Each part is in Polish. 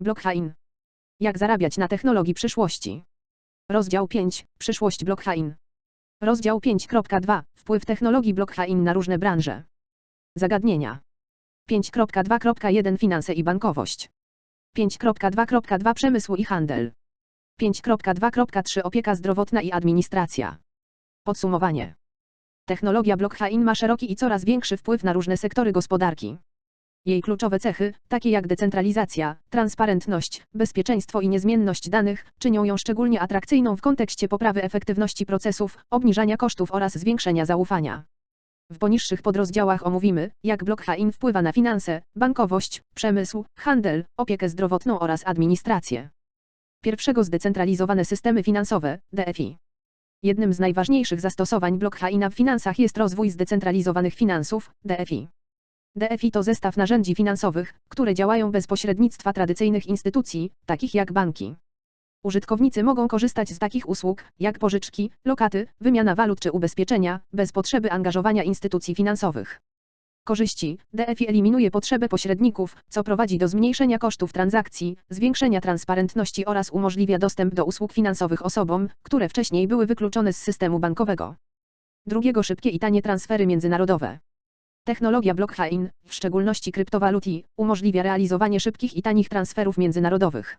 Blockchain. Jak zarabiać na technologii przyszłości? Rozdział 5. Przyszłość blockchain. Rozdział 5.2. Wpływ technologii blockchain na różne branże. Zagadnienia. 5.2.1 Finanse i bankowość. 5.2.2 Przemysł i handel. 5.2.3 Opieka zdrowotna i administracja. Podsumowanie. Technologia blockchain ma szeroki i coraz większy wpływ na różne sektory gospodarki. Jej kluczowe cechy, takie jak decentralizacja, transparentność, bezpieczeństwo i niezmienność danych, czynią ją szczególnie atrakcyjną w kontekście poprawy efektywności procesów, obniżania kosztów oraz zwiększenia zaufania. W poniższych podrozdziałach omówimy, jak blockchain wpływa na finanse, bankowość, przemysł, handel, opiekę zdrowotną oraz administrację. Pierwszego zdecentralizowane systemy finansowe, DFI. Jednym z najważniejszych zastosowań blockchaina w finansach jest rozwój zdecentralizowanych finansów, DFI. DFI to zestaw narzędzi finansowych, które działają bez pośrednictwa tradycyjnych instytucji, takich jak banki. Użytkownicy mogą korzystać z takich usług, jak pożyczki, lokaty, wymiana walut czy ubezpieczenia, bez potrzeby angażowania instytucji finansowych. Korzyści DFI eliminuje potrzebę pośredników, co prowadzi do zmniejszenia kosztów transakcji, zwiększenia transparentności oraz umożliwia dostęp do usług finansowych osobom, które wcześniej były wykluczone z systemu bankowego. Drugiego szybkie i tanie transfery międzynarodowe. Technologia blockchain, w szczególności kryptowaluty, umożliwia realizowanie szybkich i tanich transferów międzynarodowych.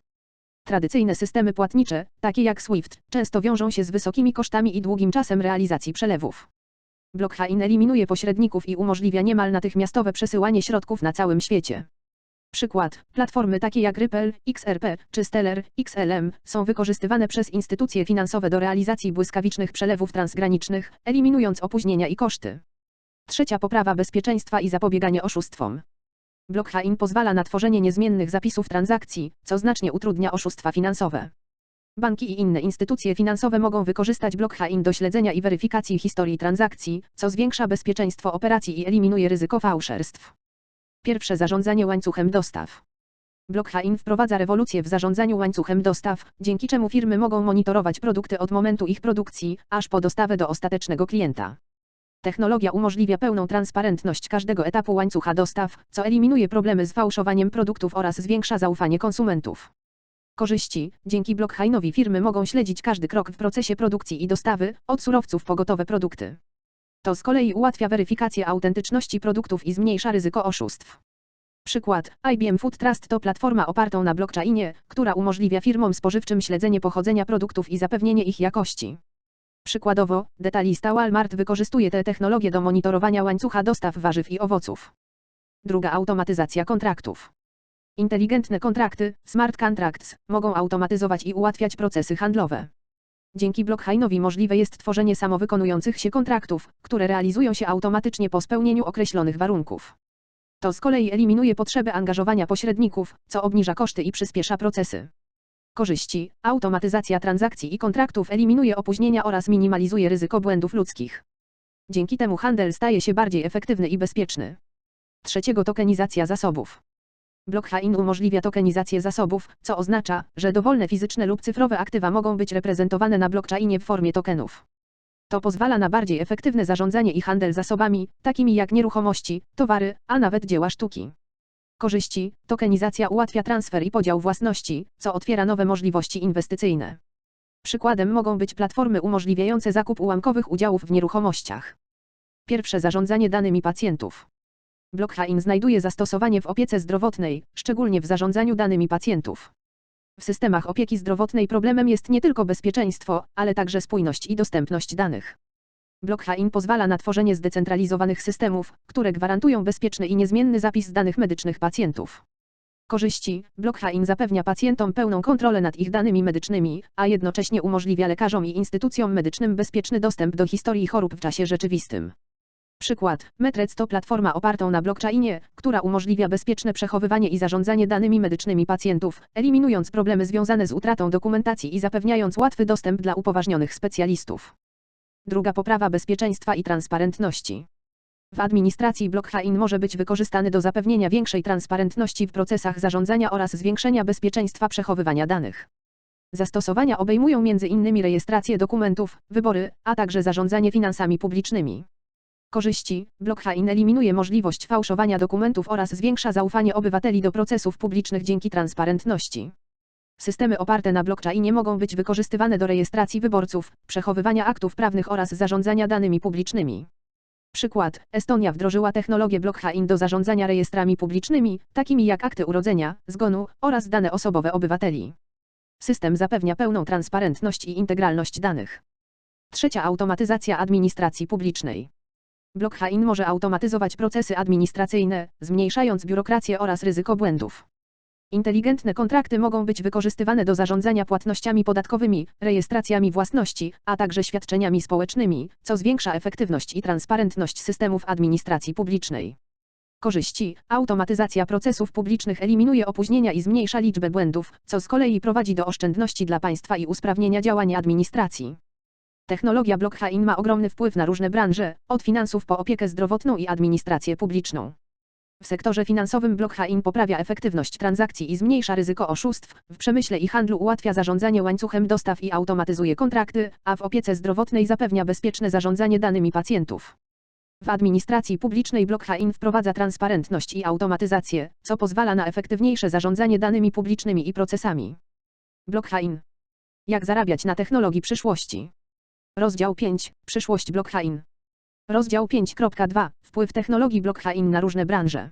Tradycyjne systemy płatnicze, takie jak SWIFT, często wiążą się z wysokimi kosztami i długim czasem realizacji przelewów. Blockchain eliminuje pośredników i umożliwia niemal natychmiastowe przesyłanie środków na całym świecie. Przykład, platformy takie jak Ripple, XRP czy Stellar, XLM są wykorzystywane przez instytucje finansowe do realizacji błyskawicznych przelewów transgranicznych, eliminując opóźnienia i koszty. Trzecia poprawa bezpieczeństwa i zapobieganie oszustwom. Blockchain pozwala na tworzenie niezmiennych zapisów transakcji, co znacznie utrudnia oszustwa finansowe. Banki i inne instytucje finansowe mogą wykorzystać blockchain do śledzenia i weryfikacji historii transakcji, co zwiększa bezpieczeństwo operacji i eliminuje ryzyko fałszerstw. Pierwsze zarządzanie łańcuchem dostaw. Blockchain wprowadza rewolucję w zarządzaniu łańcuchem dostaw, dzięki czemu firmy mogą monitorować produkty od momentu ich produkcji, aż po dostawę do ostatecznego klienta. Technologia umożliwia pełną transparentność każdego etapu łańcucha dostaw, co eliminuje problemy z fałszowaniem produktów oraz zwiększa zaufanie konsumentów. Korzyści. Dzięki blockchainowi firmy mogą śledzić każdy krok w procesie produkcji i dostawy, od surowców po gotowe produkty. To z kolei ułatwia weryfikację autentyczności produktów i zmniejsza ryzyko oszustw. Przykład. IBM Food Trust to platforma opartą na blockchainie, która umożliwia firmom spożywczym śledzenie pochodzenia produktów i zapewnienie ich jakości. Przykładowo, detalista Walmart wykorzystuje tę technologię do monitorowania łańcucha dostaw warzyw i owoców. Druga automatyzacja kontraktów. Inteligentne kontrakty, smart contracts, mogą automatyzować i ułatwiać procesy handlowe. Dzięki blockchainowi możliwe jest tworzenie samowykonujących się kontraktów, które realizują się automatycznie po spełnieniu określonych warunków. To z kolei eliminuje potrzebę angażowania pośredników, co obniża koszty i przyspiesza procesy. Korzyści. Automatyzacja transakcji i kontraktów eliminuje opóźnienia oraz minimalizuje ryzyko błędów ludzkich. Dzięki temu handel staje się bardziej efektywny i bezpieczny. Trzeciego tokenizacja zasobów. Blockchain umożliwia tokenizację zasobów, co oznacza, że dowolne fizyczne lub cyfrowe aktywa mogą być reprezentowane na blockchainie w formie tokenów. To pozwala na bardziej efektywne zarządzanie i handel zasobami, takimi jak nieruchomości, towary, a nawet dzieła sztuki. Korzyści. Tokenizacja ułatwia transfer i podział własności, co otwiera nowe możliwości inwestycyjne. Przykładem mogą być platformy umożliwiające zakup ułamkowych udziałów w nieruchomościach. Pierwsze zarządzanie danymi pacjentów. Blockchain znajduje zastosowanie w opiece zdrowotnej, szczególnie w zarządzaniu danymi pacjentów. W systemach opieki zdrowotnej problemem jest nie tylko bezpieczeństwo, ale także spójność i dostępność danych. Blockchain pozwala na tworzenie zdecentralizowanych systemów, które gwarantują bezpieczny i niezmienny zapis danych medycznych pacjentów. Korzyści. Blockchain zapewnia pacjentom pełną kontrolę nad ich danymi medycznymi, a jednocześnie umożliwia lekarzom i instytucjom medycznym bezpieczny dostęp do historii chorób w czasie rzeczywistym. Przykład. Metrec to platforma opartą na blockchainie, która umożliwia bezpieczne przechowywanie i zarządzanie danymi medycznymi pacjentów, eliminując problemy związane z utratą dokumentacji i zapewniając łatwy dostęp dla upoważnionych specjalistów. Druga poprawa bezpieczeństwa i transparentności. W administracji blockchain może być wykorzystany do zapewnienia większej transparentności w procesach zarządzania oraz zwiększenia bezpieczeństwa przechowywania danych. Zastosowania obejmują m.in. rejestrację dokumentów, wybory, a także zarządzanie finansami publicznymi. Korzyści. Blockchain eliminuje możliwość fałszowania dokumentów oraz zwiększa zaufanie obywateli do procesów publicznych dzięki transparentności. Systemy oparte na blockchainie mogą być wykorzystywane do rejestracji wyborców, przechowywania aktów prawnych oraz zarządzania danymi publicznymi. Przykład: Estonia wdrożyła technologię blockchain do zarządzania rejestrami publicznymi, takimi jak akty urodzenia, zgonu oraz dane osobowe obywateli. System zapewnia pełną transparentność i integralność danych. Trzecia automatyzacja administracji publicznej. Blockchain może automatyzować procesy administracyjne, zmniejszając biurokrację oraz ryzyko błędów. Inteligentne kontrakty mogą być wykorzystywane do zarządzania płatnościami podatkowymi, rejestracjami własności, a także świadczeniami społecznymi, co zwiększa efektywność i transparentność systemów administracji publicznej. Korzyści. Automatyzacja procesów publicznych eliminuje opóźnienia i zmniejsza liczbę błędów, co z kolei prowadzi do oszczędności dla państwa i usprawnienia działania administracji. Technologia blockchain ma ogromny wpływ na różne branże, od finansów po opiekę zdrowotną i administrację publiczną. W sektorze finansowym blockchain poprawia efektywność transakcji i zmniejsza ryzyko oszustw, w przemyśle i handlu ułatwia zarządzanie łańcuchem dostaw i automatyzuje kontrakty, a w opiece zdrowotnej zapewnia bezpieczne zarządzanie danymi pacjentów. W administracji publicznej blockchain wprowadza transparentność i automatyzację, co pozwala na efektywniejsze zarządzanie danymi publicznymi i procesami. Blockchain. Jak zarabiać na technologii przyszłości? Rozdział 5. Przyszłość blockchain. Rozdział 5.2. Wpływ technologii blockchain na różne branże.